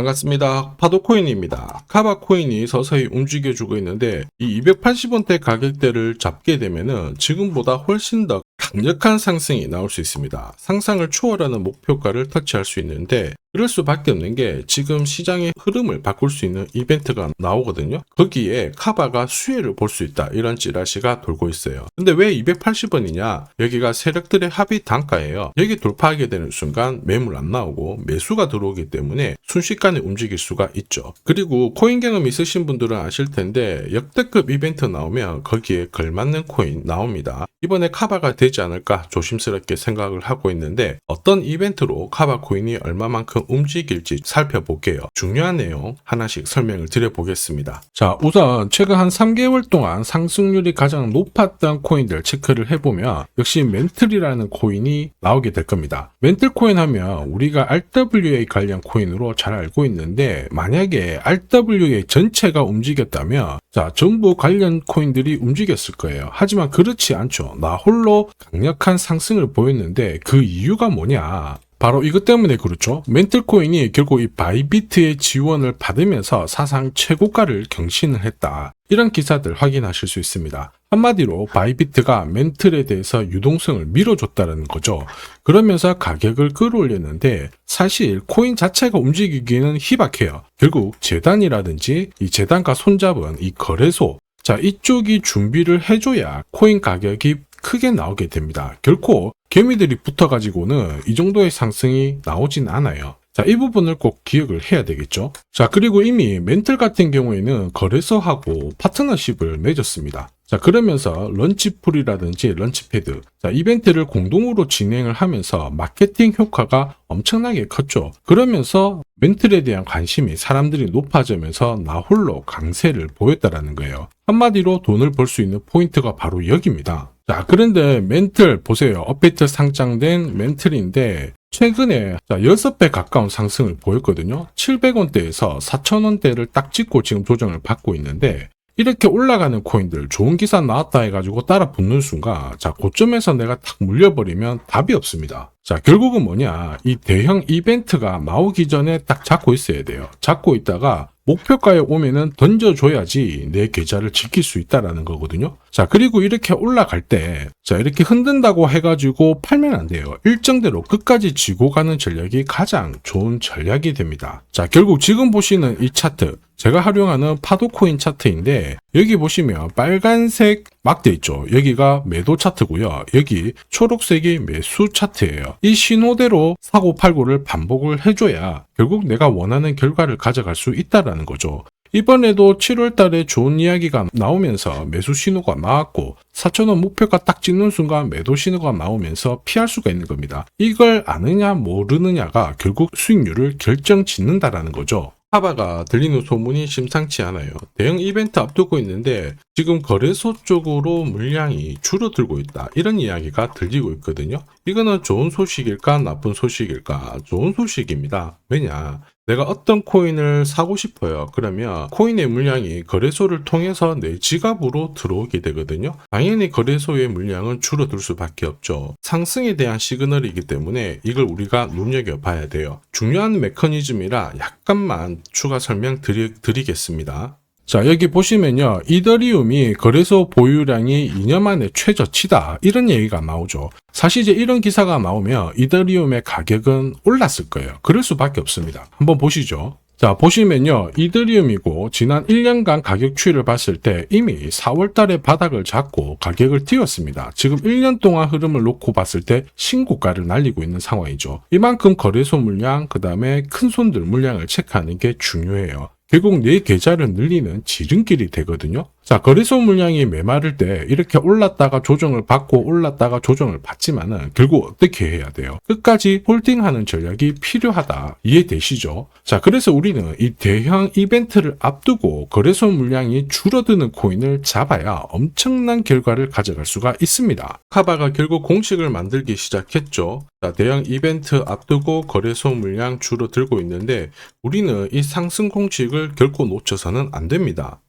반갑습니다. 파도코인입니다. 카바코인이 서서히 움직여주고 있는데 이 280원대 가격대를 잡게 되면은 지금보다 훨씬 더 강력한 상승이 나올 수 있습니다. 상상을 초월하는 목표가를 터치할 수 있는데 그럴 수밖에 없는 게 지금 시장의 흐름을 바꿀 수 있는 이벤트가 나오거든요. 거기에 카바가 수혜를 볼 수 있다 이런 찌라시가 돌고 있어요. 근데 왜 280원이냐? 여기가 세력들의 합의 단가예요. 여기 돌파하게 되는 순간 매물 안 나오고 매수가 들어오기 때문에 순식간에 움직일 수가 있죠. 그리고 코인 경험 있으신 분들은 아실 텐데 역대급 이벤트 나오면 거기에 걸맞는 코인 나옵니다. 이번에 카바가 되지 않을까 조심스럽게 생각을 하고 있는데 어떤 이벤트로 카바 코인이 얼마만큼 움직일지 살펴볼게요. 중요한 내용 하나씩 설명을 드려보겠습니다. 자, 우선 최근 한 3개월 동안 상승률이 가장 높았던 코인들 체크를 해보면 역시 멘틀이라는 코인이 나오게 될 겁니다. 멘틀 코인 하면 우리가 RWA 관련 코인으로 잘 알고 있는데 만약에 RWA 전체가 움직였다면 자, 전부 관련 코인들이 움직였을 거예요. 하지만 그렇지 않죠. 나 홀로 강력한 상승을 보였는데 그 이유가 뭐냐? 바로 이것 때문에 그렇죠. 멘틀 코인이 결국 이 바이비트의 지원을 받으면서 사상 최고가를 경신을 했다. 이런 기사들 확인하실 수 있습니다. 한마디로 바이비트가 멘틀에 대해서 유동성을 밀어줬다는 거죠. 그러면서 가격을 끌어올렸는데 사실 코인 자체가 움직이기는 희박해요. 결국 재단이라든지 이 재단과 손잡은 이 거래소 자 이쪽이 준비를 해줘야 코인 가격이 크게 나오게 됩니다. 결코 개미들이 붙어가지고는 이 정도의 상승이 나오진 않아요. 자, 이 부분을 꼭 기억을 해야 되겠죠. 자, 그리고 이미 멘틀 같은 경우에는 거래소하고 파트너십을 맺었습니다. 자, 그러면서 런치풀이라든지 런치패드, 자, 이벤트를 공동으로 진행을 하면서 마케팅 효과가 엄청나게 컸죠. 그러면서 멘틀에 대한 관심이 사람들이 높아지면서 나 홀로 강세를 보였다라는 거예요. 한마디로 돈을 벌 수 있는 포인트가 바로 여기입니다. 자, 그런데 멘틀 보세요. 업비트 상장된 멘틀인데 최근에 6배 가까운 상승을 보였거든요. 700원대에서 4,000원대를 딱 찍고 지금 조정을 받고 있는데 이렇게 올라가는 코인들 좋은 기사 나왔다 해가지고 따라 붙는 순간 자 고점에서 내가 탁 물려버리면 답이 없습니다. 자 결국은 뭐냐 이 대형 이벤트가 나오기 전에 딱 잡고 있어야 돼요. 잡고 있다가 목표가에 오면은 던져줘야지 내 계좌를 지킬 수 있다라는 거거든요. 자, 그리고 이렇게 올라갈 때, 자, 이렇게 흔든다고 해가지고 팔면 안 돼요. 일정대로 끝까지 지고 가는 전략이 가장 좋은 전략이 됩니다. 자, 결국 지금 보시는 이 차트, 제가 활용하는 파도 코인 차트인데, 여기 보시면 빨간색 막대 있죠. 여기가 매도 차트고요. 여기 초록색이 매수 차트예요. 이 신호대로 사고 팔고를 반복을 해줘야 결국 내가 원하는 결과를 가져갈 수 있다라는 거죠. 이번에도 7월 달에 좋은 이야기가 나오면서 매수 신호가 나왔고 4천원 목표가 딱 찍는 순간 매도 신호가 나오면서 피할 수가 있는 겁니다. 이걸 아느냐 모르느냐가 결국 수익률을 결정 짓는다라는 거죠. 하바가 들리는 소문이 심상치 않아요. 대형 이벤트 앞두고 있는데 지금 거래소 쪽으로 물량이 줄어들고 있다. 이런 이야기가 들리고 있거든요. 이거는 좋은 소식일까 나쁜 소식일까? 좋은 소식입니다. 왜냐? 내가 어떤 코인을 사고 싶어요. 그러면 코인의 물량이 거래소를 통해서 내 지갑으로 들어오게 되거든요. 당연히 거래소의 물량은 줄어들 수밖에 없죠. 상승에 대한 시그널이기 때문에 이걸 우리가 눈여겨봐야 돼요. 중요한 메커니즘이라 약간만 추가 설명 드리, 드리겠습니다. 자, 여기 보시면요. 이더리움이 거래소 보유량이 2년 만에 최저치다. 이런 얘기가 나오죠. 사실 이제 이런 기사가 나오면 이더리움의 가격은 올랐을 거예요. 그럴 수밖에 없습니다. 한번 보시죠. 자, 보시면요. 이더리움이고 지난 1년간 가격 추이를 봤을 때 이미 4월 달에 바닥을 잡고 가격을 띄웠습니다. 지금 1년 동안 흐름을 놓고 봤을 때 신고가를 날리고 있는 상황이죠. 이만큼 거래소 물량, 그 다음에 큰 손들 물량을 체크하는 게 중요해요. 결국 내 계좌를 늘리는 지름길이 되거든요. 자, 거래소 물량이 메마를 때 이렇게 올랐다가 조정을 받고 올랐다가 조정을 받지만은 결국 어떻게 해야 돼요? 끝까지 홀딩하는 전략이 필요하다. 이해되시죠? 자, 그래서 우리는 이 대형 이벤트를 앞두고 거래소 물량이 줄어드는 코인을 잡아야 엄청난 결과를 가져갈 수가 있습니다. 카바가 결국 공식을 만들기 시작했죠. 자, 대형 이벤트 앞두고 거래소 물량 줄어들고 있는데 우리는 이 상승 공식을 결코 놓쳐서는 안 됩니다.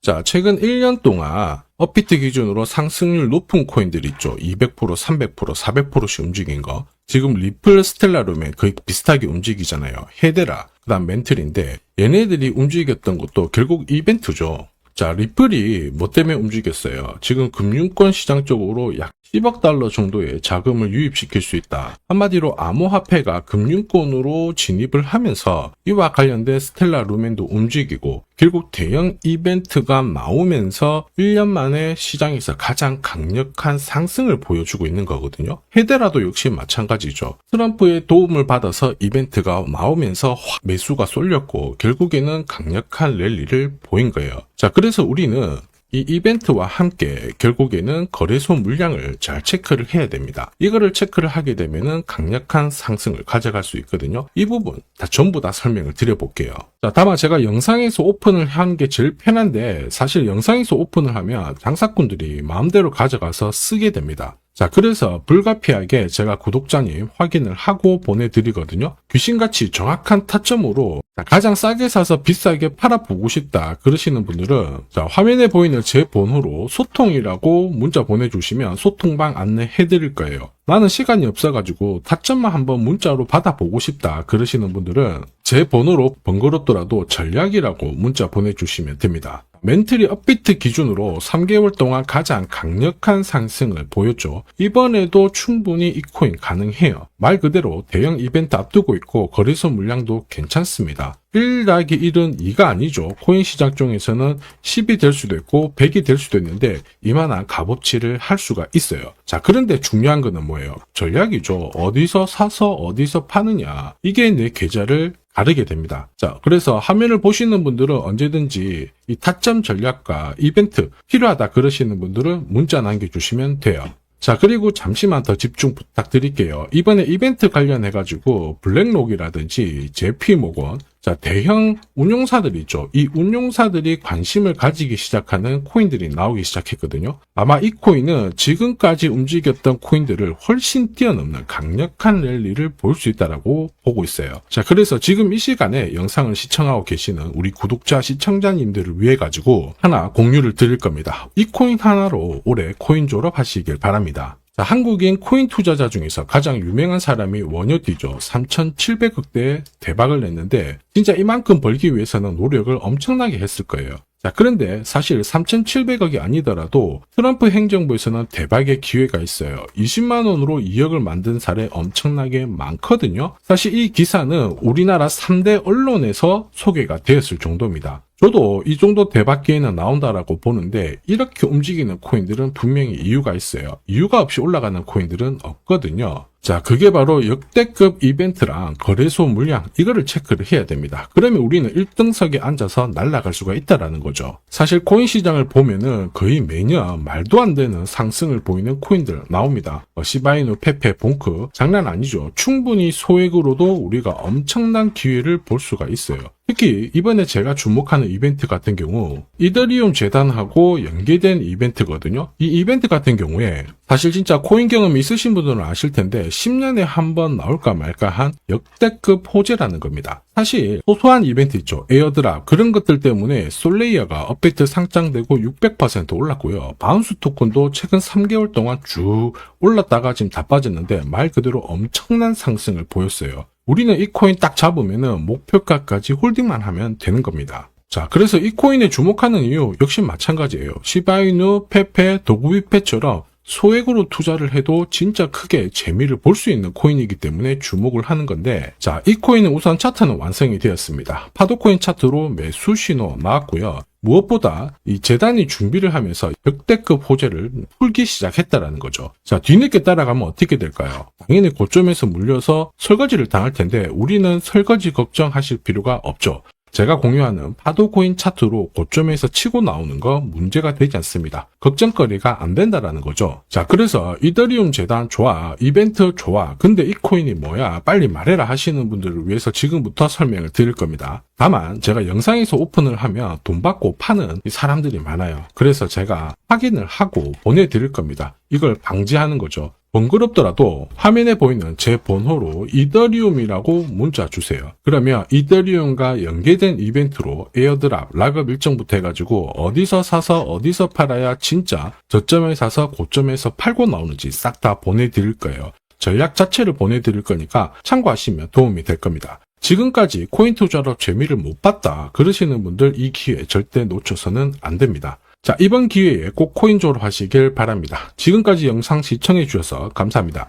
자, 최근 1년 동안 업비트 기준으로 상승률 높은 코인들 있죠. 200%, 300%, 400%씩 움직인 거. 지금 리플 스텔라룸에 거의 비슷하게 움직이잖아요. 헤데라. 그 다음 멘틀인데 얘네들이 움직였던 것도 결국 이벤트죠. 자, 리플이 뭐 때문에 움직였어요? 지금 금융권 시장 쪽으로 약 10억 달러 정도의 자금을 유입시킬 수 있다. 한마디로 암호화폐가 금융권으로 진입을 하면서 이와 관련된 스텔라 루멘도 움직이고 결국 대형 이벤트가 나오면서 1년 만에 시장에서 가장 강력한 상승을 보여주고 있는 거거든요. 헤데라도 역시 마찬가지죠. 트럼프의 도움을 받아서 이벤트가 나오면서 확 매수가 쏠렸고 결국에는 강력한 랠리를 보인 거예요. 자, 그래서 우리는 이 이벤트와 함께 결국에는 거래소 물량을 잘 체크를 해야 됩니다. 이거를 체크를 하게 되면은 강력한 상승을 가져갈 수 있거든요. 이 부분 다 전부 다 설명을 드려볼게요. 자, 다만 제가 영상에서 오픈을 한 게 제일 편한데 사실 영상에서 오픈을 하면 장사꾼들이 마음대로 가져가서 쓰게 됩니다. 자, 그래서 불가피하게 제가 구독자님 확인을 하고 보내드리거든요. 귀신같이 정확한 타점으로 가장 싸게 사서 비싸게 팔아보고 싶다 그러시는 분들은 자, 화면에 보이는 제 번호로 소통이라고 문자 보내주시면 소통방 안내해드릴 거예요. 나는 시간이 없어가지고 타점만 한번 문자로 받아보고 싶다 그러시는 분들은 제 번호로 번거롭더라도 전략이라고 문자 보내주시면 됩니다. 멘틀이 업비트 기준으로 3개월 동안 가장 강력한 상승을 보였죠. 이번에도 충분히 이 코인 가능해요. 말 그대로 대형 이벤트 앞두고 있고 거래소 물량도 괜찮습니다. 1락이 1은 2가 아니죠. 코인 시장 중에서는 10이 될 수도 있고 100이 될 수도 있는데 이만한 값어치를 할 수가 있어요. 자, 그런데 중요한 거는 뭐예요? 전략이죠. 어디서 사서 어디서 파느냐. 이게 내 계좌를 가르게 됩니다. 자, 그래서 화면을 보시는 분들은 언제든지 이 타점 전략과 이벤트 필요하다 그러시는 분들은 문자 남겨주시면 돼요. 자, 그리고 잠시만 더 집중 부탁드릴게요. 이번에 이벤트 관련해가지고 블랙록이라든지 제피모건, 자, 대형 운용사들 있죠. 이 운용사들이 관심을 가지기 시작하는 코인들이 나오기 시작했거든요. 아마 이 코인은 지금까지 움직였던 코인들을 훨씬 뛰어넘는 강력한 랠리를 볼 수 있다라고 보고 있어요. 자, 그래서 지금 이 시간에 영상을 시청하고 계시는 우리 구독자 시청자님들을 위해 가지고 하나 공유를 드릴 겁니다. 이 코인 하나로 올해 코인 졸업하시길 바랍니다. 자, 한국인 코인 투자자 중에서 가장 유명한 사람이 원효디죠. 3,700억대 대박을 냈는데 진짜 이만큼 벌기 위해서는 노력을 엄청나게 했을 거예요. 자, 그런데 사실 3,700억이 아니더라도 트럼프 행정부에서는 대박의 기회가 있어요. 20만 원으로 2억을 만든 사례 엄청나게 많거든요. 사실 이 기사는 우리나라 3대 언론에서 소개가 되었을 정도입니다. 저도 이 정도 대박 기회는 나온다라고 보는데 이렇게 움직이는 코인들은 분명히 이유가 있어요. 이유가 없이 올라가는 코인들은 없거든요. 자, 그게 바로 역대급 이벤트랑 거래소 물량 이거를 체크를 해야 됩니다. 그러면 우리는 1등석에 앉아서 날아갈 수가 있다라는 거죠. 사실 코인 시장을 보면은 거의 매년 말도 안 되는 상승을 보이는 코인들 나옵니다. 어, 시바이누, 페페, 봉크 장난 아니죠. 충분히 소액으로도 우리가 엄청난 기회를 볼 수가 있어요. 특히 이번에 제가 주목하는 이벤트 같은 경우 이더리움 재단하고 연계된 이벤트거든요. 이 이벤트 같은 경우에 사실 진짜 코인 경험이 있으신 분들은 아실 텐데 10년에 한 번 나올까 말까 한 역대급 호재라는 겁니다. 사실 소소한 이벤트 있죠. 에어드랍 그런 것들 때문에 솔레이어가 업데이트 상장되고 600% 올랐고요. 바운스 토큰도 최근 3개월 동안 쭉 올랐다가 지금 다 빠졌는데 말 그대로 엄청난 상승을 보였어요. 우리는 이 코인 딱 잡으면은 목표가까지 홀딩만 하면 되는 겁니다. 자, 그래서 이 코인에 주목하는 이유 역시 마찬가지예요. 시바이누, 페페, 도구비페처럼 소액으로 투자를 해도 진짜 크게 재미를 볼 수 있는 코인이기 때문에 주목을 하는 건데, 자, 이 코인은 우선 차트는 완성이 되었습니다. 파도코인 차트로 매수 신호 나왔고요. 무엇보다 이 재단이 준비를 하면서 역대급 호재를 풀기 시작했다라는 거죠. 자, 뒤늦게 따라가면 어떻게 될까요? 당연히 고점에서 물려서 설거지를 당할 텐데 우리는 설거지 걱정하실 필요가 없죠. 제가 공유하는 파도코인 차트로 고점에서 치고 나오는 거 문제가 되지 않습니다. 걱정거리가 안 된다라는 거죠. 자, 그래서 이더리움 재단 좋아, 이벤트 좋아, 근데 이 코인이 뭐야? 빨리 말해라 하시는 분들을 위해서 지금부터 설명을 드릴 겁니다. 다만 제가 영상에서 오픈을 하면 돈 받고 파는 사람들이 많아요. 그래서 제가 확인을 하고 보내드릴 겁니다. 이걸 방지하는 거죠. 번거롭더라도 화면에 보이는 제 번호로 이더리움이라고 문자 주세요. 그러면 이더리움과 연계된 이벤트로 에어드랍, 락업 일정부터 해가지고 어디서 사서 어디서 팔아야 진짜 저점에 사서 고점에서 팔고 나오는지 싹 다 보내드릴 거예요. 전략 자체를 보내드릴 거니까 참고하시면 도움이 될 겁니다. 지금까지 코인 투자로 재미를 못 봤다 그러시는 분들 이 기회 절대 놓쳐서는 안 됩니다. 자, 이번 기회에 꼭 코인 졸업하시길 바랍니다. 지금까지 영상 시청해 주셔서 감사합니다.